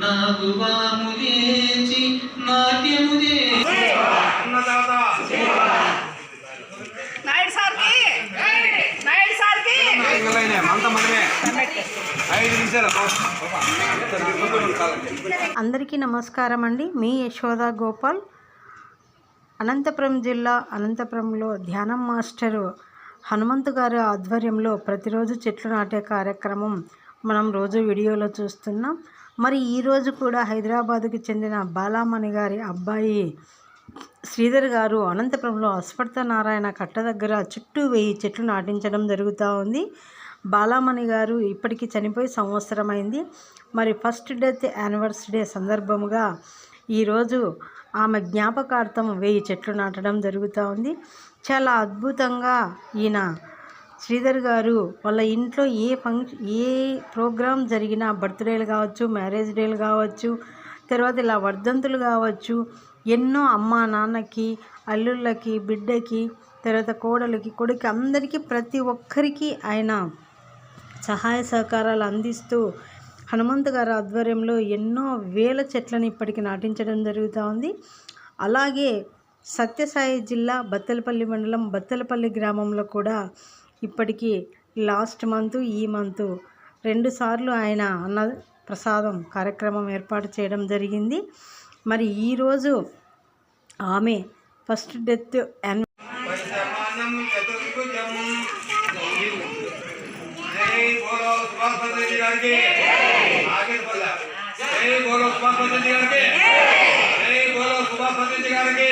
నాకు లేచి నాట్యము అందరికీ నమస్కారం అండి. మీ యశోద గోపాల్ అనంతపురం జిల్లా అనంతపురంలో ధ్యానం మాస్టరు హనుమంతు గారి ఆధ్వర్యంలో ప్రతిరోజు చెట్లు నాటే కార్యక్రమం మనం రోజు వీడియోలో చూస్తున్నాం. మరి ఈరోజు కూడా హైదరాబాద్కి చెందిన బాలామణి గారి అబ్బాయి శ్రీధర్ గారు అనంతపురంలో అస్పర్త నారాయణ కట్ట దగ్గర చుట్టూ వెయ్యి చెట్లు నాటించడం జరుగుతూ ఉంది. బాలామణి గారు ఇప్పటికీ చనిపోయి సంవత్సరం అయింది మరి ఫస్ట్ డెత్ యానివర్సరీ సందర్భముగా ఈరోజు ఆమె జ్ఞాపకార్థం వెయ్యి చెట్లు నాటడం జరుగుతూ ఉంది. చాలా అద్భుతంగా ఈయన శ్రీధర్ గారు వాళ్ళ ఇంట్లో ఏ ఫంక్షన్ ఏ ప్రోగ్రాం జరిగినా బర్త్డేలు కావచ్చు మ్యారేజ్ డేలు కావచ్చు తర్వాత ఇలా వర్ధంతులు కావచ్చు ఎన్నో అమ్మ నాన్నకి అల్లుళ్ళకి బిడ్డకి తర్వాత కోడలికి కొడుకు అందరికీ ప్రతి ఒక్కరికి ఆయన సహాయ సహకారాలు అందిస్తూ హనుమంత్ గారి ఆధ్వర్యంలో ఎన్నో వేల చెట్లను ఇప్పటికి నాటించడం జరుగుతూ ఉంది. అలాగే సత్యసాయి జిల్లా బత్తలపల్లి మండలం బత్తలపల్లి గ్రామంలో కూడా ఇప్పటికీ లాస్ట్ మంత్ ఈ మంత్ రెండుసార్లు ఆయన అన్న ప్రసాదం కార్యక్రమం ఏర్పాటు చేయడం జరిగింది. మరి ఈరోజు ఆమె ఫస్ట్ డెత్ యాన్ జై సుభాష్ గారికి. జై సుభాష్ గారికి.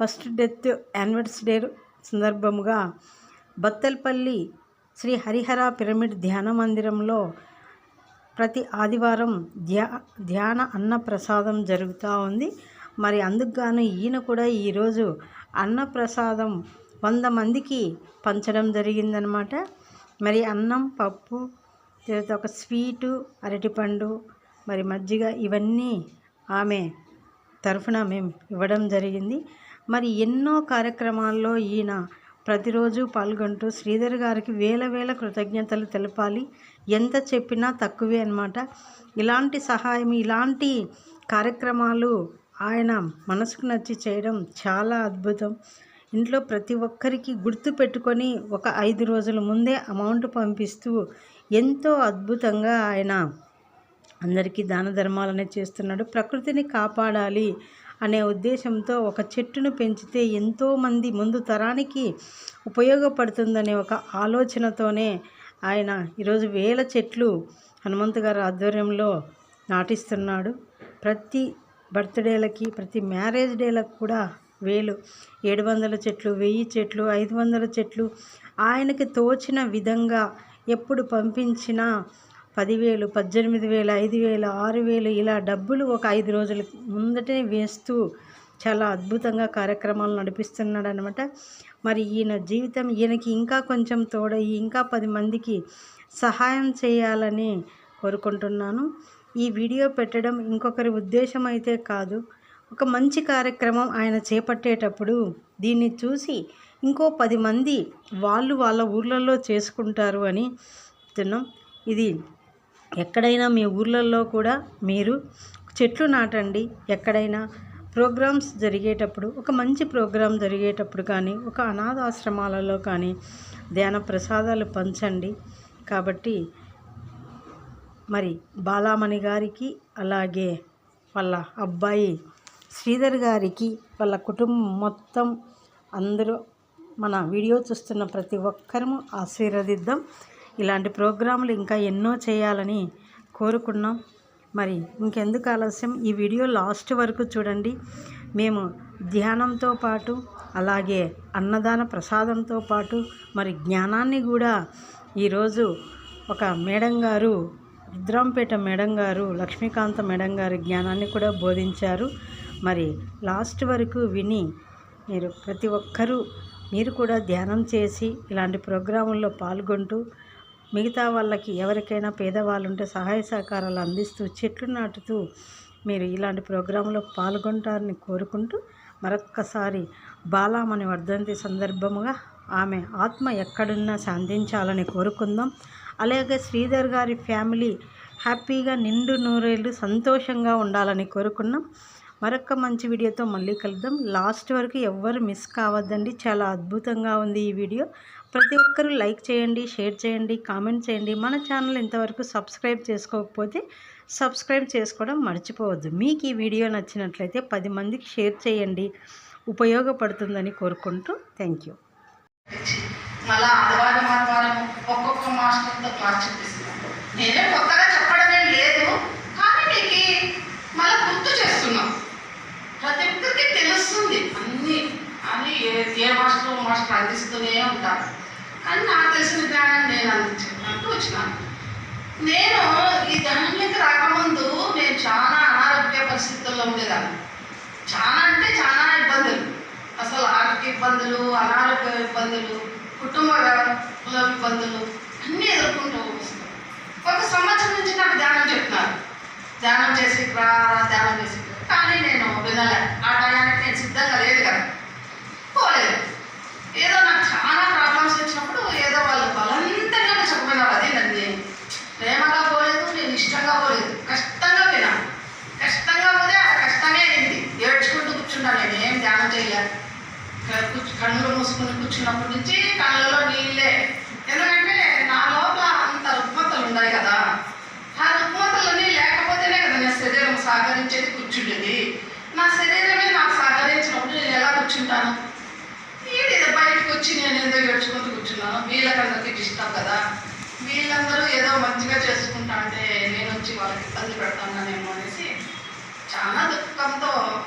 ఫస్ట్ డెత్ యానివర్సరీ సందర్భముగా బత్తల్పల్లి శ్రీ హరిహర పిరమిడ్ ధ్యాన మందిరంలో ప్రతి ఆదివారం ధ్యా ధ్యాన అన్న ప్రసాదం జరుగుతూ ఉంది. మరి అందుకుగాను ఈయన కూడా ఈరోజు అన్న ప్రసాదం వంద మందికి పంచడం జరిగిందనమాట మరి అన్నం పప్పు తర్వాత ఒక స్వీటు అరటిపండు మరి మజ్జిగ ఇవన్నీ ఆమె తరఫున మేము ఇవ్వడం జరిగింది. మరి ఎన్నో కార్యక్రమాల్లో ఈయన ప్రతిరోజు పాల్గొంటూ శ్రీధర్ గారికి వేల వేల కృతజ్ఞతలు తెలపాలి. ఎంత చెప్పినా తక్కువే అన్నమాట. ఇలాంటి సహాయం ఇలాంటి కార్యక్రమాలు ఆయన మనసుకు నచ్చి చేయడం చాలా అద్భుతం. ఇంట్లో ప్రతి ఒక్కరికి గుర్తు పెట్టుకొని ఒక ఐదు రోజుల ముందే అమౌంట్ పంపిస్తూ ఎంతో అద్భుతంగా ఆయన అందరికీ దాన ధర్మాలనే చేస్తున్నాడు. ప్రకృతిని కాపాడాలి అనే ఉద్దేశంతో ఒక చెట్టును పెంచితే ఎంతోమంది ముందు తరానికి ఉపయోగపడుతుందనే ఒక ఆలోచనతోనే ఆయన ఈరోజు వేల చెట్లు హనుమంతు గారి ఆధ్వర్యంలో నాటిస్తున్నాడు. ప్రతి బర్త్డేలకి ప్రతి మ్యారేజ్ డేలకు కూడా వేలు. ఏడు వందల చెట్లు వెయ్యి చెట్లు ఐదు వందల చెట్లు ఆయనకి తోచిన విధంగా ఎప్పుడు పంపించినా పదివేలు పద్దెనిమిది వేలు ఐదు వేలు ఆరు వేలు ఇలా డబ్బులు ఒక ఐదు రోజుల ముందటే వేస్తూ చాలా అద్భుతంగా కార్యక్రమాలు నడిపిస్తున్నాడు అనమాట మరి ఈయన జీవితం ఈయనకి ఇంకా కొంచెం తోడయి ఇంకా పది మందికి సహాయం చేయాలని కోరుకుంటున్నాను. ఈ వీడియో పెట్టడం ఇంకొకరి ఉద్దేశం అయితే కాదు. ఒక మంచి కార్యక్రమం ఆయన చేపట్టేటప్పుడు దీన్ని చూసి ఇంకో పది మంది వాళ్ళు వాళ్ళ ఊర్లలో చేసుకుంటారు అని చెప్తున్నాం. ఇది ఎక్కడైనా మీ ఊర్లలో కూడా మీరు చెట్లు నాటండి. ఎక్కడైనా ప్రోగ్రామ్స్ జరిగేటప్పుడు ఒక మంచి ప్రోగ్రాం జరిగేటప్పుడు కానీ ఒక అనాథాశ్రమాలలో కానీ ధ్యాన ప్రసాదాలు పంచండి. కాబట్టి మరి బాలామణి గారికి అలాగే వాళ్ళ అబ్బాయి శ్రీధర్ గారికి వాళ్ళ కుటుంబం మొత్తం అందరూ మన వీడియో చూస్తున్న ప్రతి ఒక్కరము ఆశీర్వదిద్దాం. ఇలాంటి ప్రోగ్రాములు ఇంకా ఎన్నో చేయాలని కోరుకున్నాం. మరి ఇంకెందుకు ఆలస్యం? ఈ వీడియో లాస్ట్ వరకు చూడండి. మేము ధ్యానంతో పాటు అలాగే అన్నదాన ప్రసాదంతో పాటు మరి జ్ఞానాన్ని కూడా ఈరోజు ఒక మేడం గారు రుద్రాంపేట మేడం గారు లక్ష్మీకాంత మేడం గారి జ్ఞానాన్ని కూడా బోధించారు. మరి లాస్ట్ వరకు విని మీరు ప్రతి ఒక్కరూ మీరు కూడా ధ్యానం చేసి ఇలాంటి ప్రోగ్రాముల్లో పాల్గొంటూ మిగతా వాళ్ళకి ఎవరికైనా పేదవాళ్ళు ఉంటే సహాయ సహకారాలు అందిస్తూ చెట్లు నాటుతూ మీరు ఇలాంటి ప్రోగ్రాంలో పాల్గొంటారని కోరుకుంటూ మరొక్కసారి బాలామణి వర్ధంతి సందర్భముగా ఆమె ఆత్మ ఎక్కడున్నా శాంతించాలని కోరుకుందాం. అలాగే శ్రీధర్ గారి ఫ్యామిలీ హ్యాపీగా నిండు నూరేళ్ళు సంతోషంగా ఉండాలని కోరుకున్నాం. మరొక మంచి వీడియోతో మళ్ళీ కలుద్దాం. లాస్ట్ వరకు ఎవ్వరు మిస్ కావద్దండి. చాలా అద్భుతంగా ఉంది ఈ వీడియో. ప్రతి ఒక్కరూ లైక్ చేయండి షేర్ చేయండి కామెంట్ చేయండి. మన ఛానల్ ఇంతవరకు సబ్స్క్రైబ్ చేసుకోకపోతే సబ్స్క్రైబ్ చేసుకోవడం మర్చిపోవద్దు. మీకు ఈ వీడియో నచ్చినట్లయితే పది మందికి షేర్ చేయండి. ఉపయోగపడుతుందని కోరుకుంటూ థ్యాంక్ యూ. మళ్ళా ఆదివారం ఆదివారం ఒక్కొక్క మాస్టర్తో క్లాస్ చెప్పిస్తున్నాను నేనే కొత్తగా చెప్పడం లేదు కానీ మీకు మళ్ళీ గుర్తు చేస్తున్నాం. ప్రతి ఒక్కరికి తెలుస్తుంది. అన్నీ అని ఏ ఏ మాస్టర్ మాస్టర్ అందిస్తూనే ఉంటారు. అని నాకు తెలిసిన జ్ఞానాన్ని నేను అందించాను వచ్చినాను. నేను ఈ ధనంలోకి రాకముందు నేను చాలా అనారోగ్య పరిస్థితుల్లో ఉండేదాన్ని. చాలా అంటే చాలా ఇబ్బందులు. అసలు ఆర్థిక ఇబ్బందులు అనారోగ్య ఇబ్బందులు కుటుంబంలో ఇబ్బందులు అన్నీ ఎదుర్కొంటూ వస్తాను ఒక సంవత్సరం నుంచి నాకు ధ్యానం చెప్తున్నారు. ధ్యానం చేసి రా ధ్యానం చేసి కానీ నేను వినలే. ఆ టయానికి నేను సిద్ధంగా లేదు కదా. పోలేదు. ఏదో నాకు చాలా ప్రాబ్లమ్స్ వచ్చినప్పుడు ఏదో వాళ్ళు బలవంతంగా చెప్పినారు అది నన్ను ప్రేమగా పోలేదు నేను ఇష్టంగా పోలేదు కష్టంగా విన్నాను కష్టంగా పోతే ఆ కష్టమే అయింది ఏడ్చుకుంటూ కూర్చున్నా నేను ఏం ధ్యానం చేయలేదు క- కూర్చు- కళ్ళు మూసుకుని కూర్చున్నప్పటి నుంచి కళ్ళలో నీళ్ళే ఎందుకంటే నా లోపల అంత రుగ్మతలు ఉన్నాయి కదా ఆ రుగ్మతలన్నీ లేకపోతేనే కదా నా శరీరం సహకరించేది కూర్చుండేది నా శరీరమే నాకు సహకరించినప్పుడు నేను ఎలా కూర్చుంటాను? ఏంటి ఇది బయటకు వచ్చి నేను ఏదో గడుచుకుంటూ కూర్చున్నాను. వీళ్ళకందరికీ డిస్టర్బ్ కదా. వీళ్ళందరూ ఏదో మంచిగా చేసుకుంటా అంటే నేను వచ్చి వాళ్ళకి ఇబ్బంది పెడతానేమో అనేసి చాలా దుఃఖంతో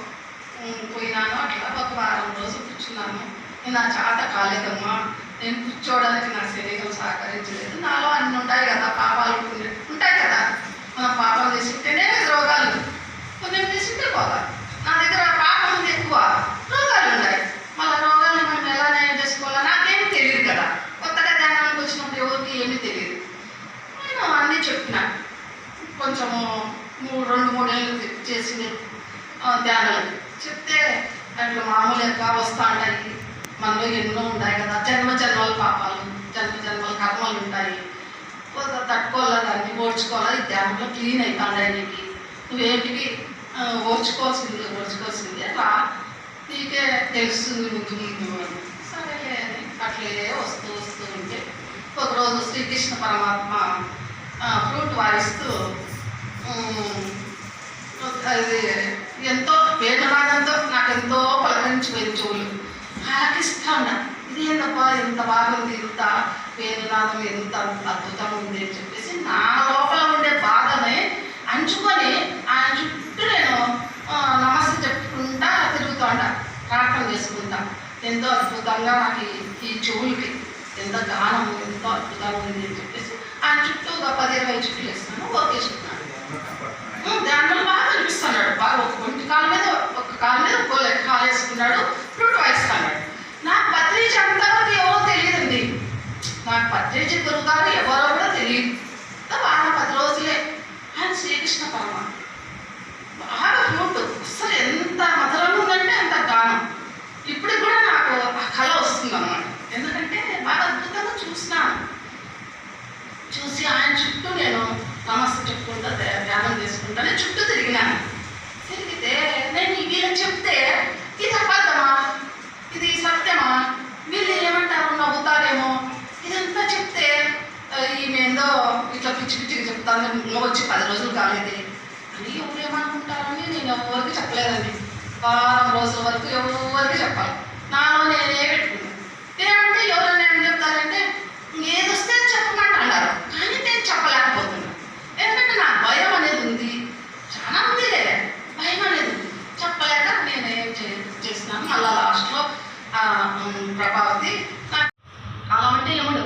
పోయినాను. అట్లా ఒక వారం రోజులు కూర్చున్నాను. నేను నా చాత కాలేదమ్మా. నేను కూర్చోవడానికి నా శరీరం సహకరించలేదు. నాలో అన్ని ఉంటాయి కదా పాపాలు కొన్ని ఉంటాయి కదా మనం పాపం చేసుకుంటేనే రోగాలు పుణ్యం నా దగ్గర పాపం ఉంది ఎక్కువ. రోగాలు ఉన్నాయి. మళ్ళీ రోగాలను మనం ఎలా నయం చేసుకోవాలో నాకేమీ తెలియదు కదా. కొత్తగా ధ్యానానికి వచ్చినప్పుడు ఎవరికి ఏమీ తెలియదు నేను అన్నీ చెప్తున్నాను కొంచెము మూడు రెండు మూడేళ్ళు చేసిన ధ్యానాలు. చెప్తే అట్లా మామూలుగా వస్తూ ఉంటాయి మనలో ఎన్నో ఉంటాయి కదా. జన్మ జన్మల పాపాలు జన్మ జన్మల కర్మలు ఉంటాయి. కొంత తట్టుకోవాలా దాన్ని ఓడ్చుకోవాలా ఈ ధ్యానంలో క్లీన్ అవుతాయి నీకు. నువ్వేంటికి ఓర్చుకోవాల్సింది ఓర్చుకోవాల్సింది. రా నీకే తెలుస్తుంది ముందు ముందు అని. సరేలే అని అట్లే వస్తూ వస్తూ ఉంటే ఒకరోజు శ్రీకృష్ణ పరమాత్మ ఫ్రూట్ వాయిస్తూ అది ఎంతో వేదనాదంతో నాకు ఎంతో పలకరించిపోయింది చెవులు ఆలకిస్తా ఉన్నా ఇది ఏంటప్పా ఎంత బాగుంది ఇంత వేదనాదం ఎంత అద్భుతంగా ఉంది అని చెప్పేసి నా లోపల ఉండే బాధని అంచుకొని ఆయన చుట్టూ నేను ఆ, నమస్తే చెప్పుకుంటా తిరుగుతా ఉంటా ప్రార్థన చేసుకుంటా ఎంతో అద్భుతంగా నాకు ఈ- చెవులకి ఎంత గానం ఎంతో అద్భుతంగా ఉంది అని చెప్పేసి ఆయన చుట్టూ ఒక పది ఇరవై చుట్టూ వేస్తున్నాను. ఓకేసుకున్నాను దాంట్లో బాగా కనిపిస్తున్నాడు బాగా ఒక ఒంటి కాలు మీద ఒక కాలు మీద ఒక కాలు వేసుకున్నాడు ఫ్రూట్ వాయిస్తున్నాడు నాకు పత్రిక అంతవరకు ఎవరో తెలియదండి. నాకు పత్రిక గురువు గారు ఎవరో కూడా తెలియదు. బాగా పది రోజులే. ఆయన శ్రీకృష్ణ పరమాత్మ బాగా ఫ్లూట్ అసలు ఎంత మధురంగా ఉందంటే అంత గానం ఇప్పుడు కూడా నాకు ఆ కళ వస్తుంది అన్నమాట ఎందుకంటే బాగా అద్భుతంగా చూసినాను చూసి ఆయన చుట్టూ నేను నమస్తే చెప్పుకుంటా ధ్యానం చేసుకుంటా నేను చుట్టూ తిరిగినాను. తిరిగితే నేను వీళ్ళని చెప్తే ఇది అబద్ధమా? ఇది సత్యమా? వీళ్ళు ఏమంటారు? నవ్వుతారేమో? ఇదంతా చెప్తే ఆ, ఈమె ఏందో ఇట్లా పిచ్చి పిచ్చిగా చెప్తాను నువ్వు వచ్చి పది రోజులు కాలేదు. అని ఎవరు ఏమనుకుంటారని నేను ఎవరికి చెప్పలేదండి. వారం రోజుల వరకు ఎవరికి చెప్పాలి? నాలో నేనే పెట్టుకున్నాను ఏమంటే ఎవరైనా ఏం చెప్తారంటే ఏది వస్తే చెప్పమంట అన్నారు కానీ నేను చెప్పలేకపోతున్నాను ఎందుకంటే నాకు భయం అనేది ఉంది చాలా ఉందిలే భయం అనేది ఉంది చెప్పలేక నేను ఏం చే- చేసినాను మళ్ళీ లాస్ట్లో ప్రభావతి నాకు అలా అంటే ఏమడు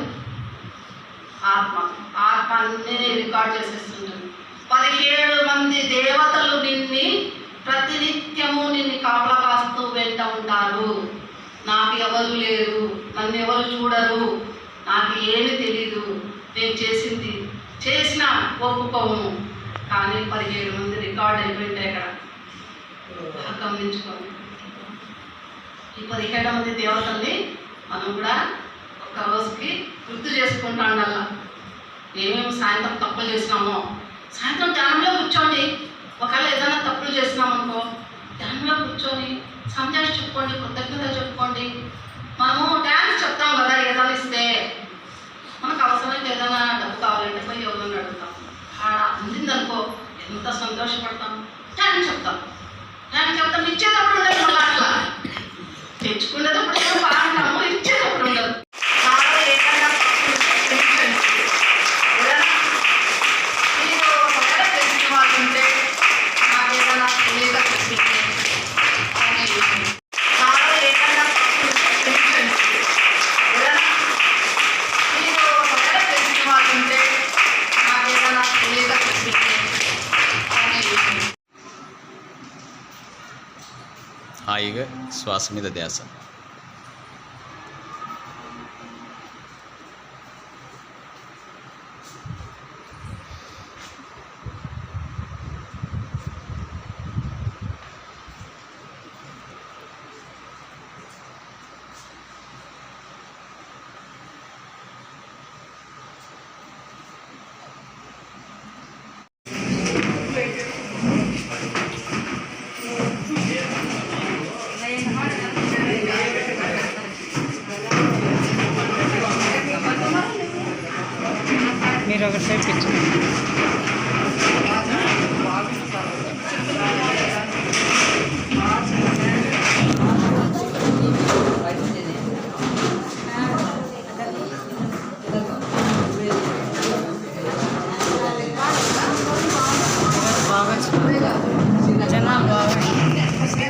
ఆత్మ ఆత్మ అన్నీ నేను రికార్డ్ చేసేస్తుంటాను పదిహేడు మంది దేవతలు నిన్ని ప్రతినిత్యము నిన్ను కాపలా వెళ్తూ ఉంటారు. నాకు ఎవరు లేరు. నన్ను ఎవరు చూడరు. నాకు ఏమి తెలీదు. నేను చేసింది చేసిన ఒప్పుకోము. కానీ పదిహేడు మంది రికార్డ్ అయిపోయింటాయి అక్కడ. బాగా గమనించుకోండి ఈ పదిహేడు మంది దేవతల్ని మనం కూడా ఒక రోజుకి గుర్తు చేసుకుంటా ఉండాల. ఏమేమి సాయంత్రం తప్పులు చేసినామో. సాయంత్రం ధ్యానంలో కూర్చోండి. ఒకవేళ ఏదైనా తప్పులు చేసినామనుకో ధ్యానంలో కూర్చొని సంతోషం చెప్పుకోండి కృతజ్ఞత చెప్పుకోండి. మనము డ్యాన్స్ చెప్తాం కదా ఏదైనా ఇస్తే మనకు అవసరమైతే ఏదైనా డబ్బు కావాలంటే పోయి ఎవరైనా అడుగుతాం? ఆడ అందిందనుకో ఎంత సంతోషపడతాం? థ్యాంక్ చెప్తాం. థ్యాంక్ చెప్తాం. ఇచ్చే తెలిసిన వాళ్ళు ఉంటే నాకు మీరు ఒక సైడ్ పెట్టండి